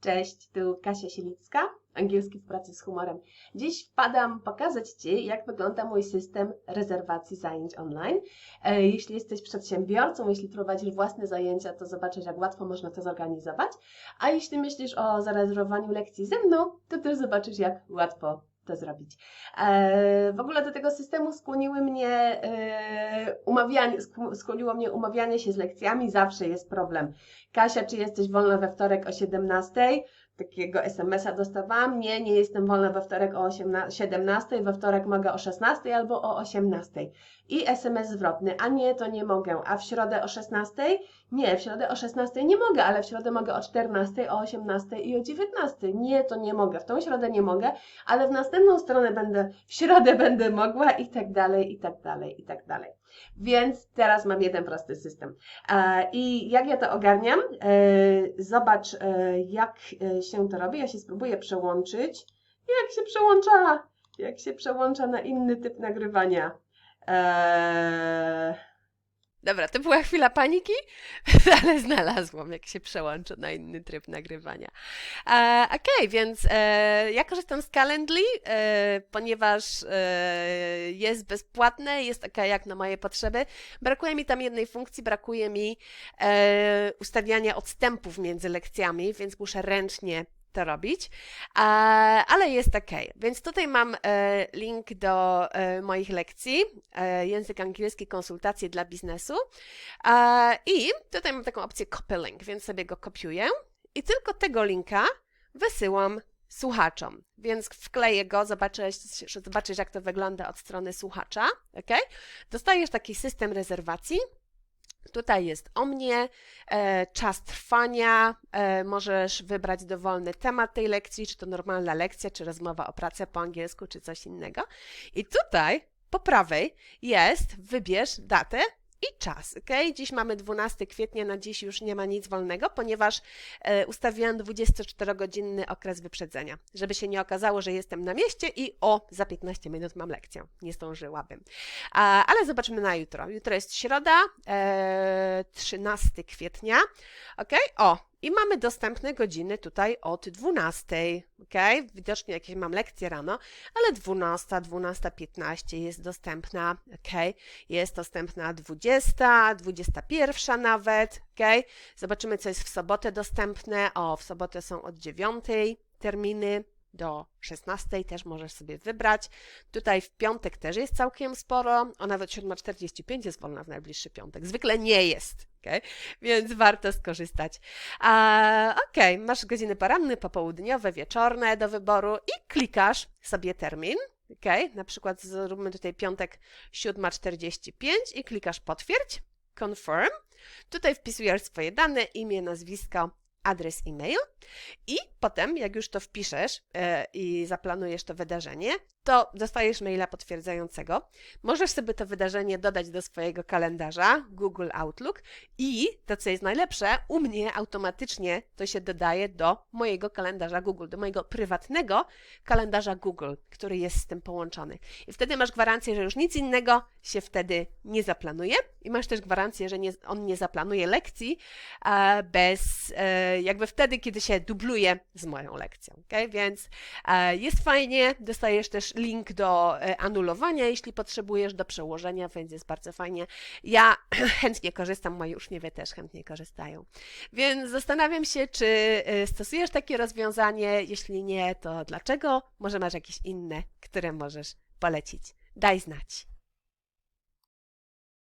Cześć, tu Kasia Sielicka, angielski w pracy z humorem. Dziś wpadam pokazać Ci, jak wygląda mój system rezerwacji zajęć online. E, Jeśli jesteś przedsiębiorcą, jeśli prowadzisz własne zajęcia, to zobaczysz, jak łatwo można to zorganizować. A jeśli myślisz o zarezerwowaniu lekcji ze mną, to też zobaczysz, jak łatwo to zrobić. E, W ogóle do tego systemu skłoniły mnie e, umawianie, sk- skłoniło mnie umawianie się z lekcjami. Zawsze jest problem. Kasia, czy jesteś wolna we wtorek o 17? Takiego SMS-a dostawałam. Nie, nie jestem wolna we wtorek o 18, 17, we wtorek mogę o 16 albo o 18. I SMS zwrotny, a nie, to nie mogę. A w środę o 16? Nie, w środę o 16 nie mogę, ale w środę mogę o 14, o 18 i o 19. Nie, to nie mogę. W tą środę nie mogę, ale w następną stronę będę, w środę będę mogła i tak dalej, i tak dalej, i tak dalej. Więc teraz mam jeden prosty system. E, I jak ja to ogarniam? E, Zobacz, e, jak się to robi. Ja się spróbuję przełączyć. Jak się przełącza? Jak się przełącza na inny typ nagrywania? E, Dobra, to była chwila paniki, ale znalazłam, jak się przełączę na inny tryb nagrywania. E, Okej, więc e, ja korzystam z Calendly, e, ponieważ e, jest bezpłatne, jest taka jak na moje potrzeby. Brakuje mi tam jednej funkcji, brakuje mi e, ustawiania odstępów między lekcjami, więc muszę ręcznie to robić, E, ale jest ok. Więc tutaj mam e, link do e, moich lekcji, język angielski, konsultacje dla biznesu i tutaj mam taką opcję copy link, więc sobie go kopiuję i tylko tego linka wysyłam słuchaczom, więc wkleję go, zobaczysz, zobaczysz jak to wygląda od strony słuchacza, ok? Dostajesz taki system rezerwacji, Tutaj jest o mnie, e, czas trwania, e, możesz wybrać dowolny temat tej lekcji, czy to normalna lekcja, czy rozmowa o pracy po angielsku, czy coś innego. I tutaj po prawej jest, wybierz datę i czas, ok? Dziś mamy 12 kwietnia, na dziś już nie ma nic wolnego, ponieważ e, ustawiłam 24-godzinny okres wyprzedzenia, żeby się nie okazało, że jestem na mieście i o, za 15 minut mam lekcję. Nie zdążyłabym. Ale zobaczmy na jutro. Jutro jest środa, e, 13 kwietnia. Ok? O, i mamy dostępne godziny tutaj od 12. Ok? Widocznie jakieś mam lekcje rano, ale 12, 12.15 jest dostępna. Ok? Jest dostępna 20, 21 nawet. Ok? Zobaczymy, co jest w sobotę dostępne. O, w sobotę są od 9 terminy do 16 też możesz sobie wybrać. Tutaj w piątek też jest całkiem sporo, o nawet 7.45 jest wolna w najbliższy piątek. Zwykle nie jest, okay? więc warto skorzystać. A, ok, masz godziny poranne, popołudniowe, wieczorne do wyboru i klikasz sobie termin. Okay? Na przykład zróbmy tutaj piątek 7.45 i klikasz potwierdź, confirm. Tutaj wpisujesz swoje dane, imię, nazwisko, adres e-mail i potem, jak już to wpiszesz e, i zaplanujesz to wydarzenie, to dostajesz maila potwierdzającego. Możesz sobie to wydarzenie dodać do swojego kalendarza Google Outlook i to, co jest najlepsze, u mnie automatycznie to się dodaje do mojego kalendarza Google, do mojego prywatnego kalendarza Google, który jest z tym połączony. I wtedy masz gwarancję, że już nic innego się wtedy nie zaplanuje i masz też gwarancję, że nie, on nie zaplanuje lekcji e, bez, e, jakby wtedy, kiedy się dubluje z moją lekcją. Okay? Więc e, jest fajnie, dostajesz też link do e, anulowania, jeśli potrzebujesz, do przełożenia, więc jest bardzo fajnie. Ja chętnie korzystam, moi uczniowie też chętnie korzystają. Więc zastanawiam się, czy e, stosujesz takie rozwiązanie, jeśli nie, to dlaczego? Może masz jakieś inne, które możesz polecić. Daj znać.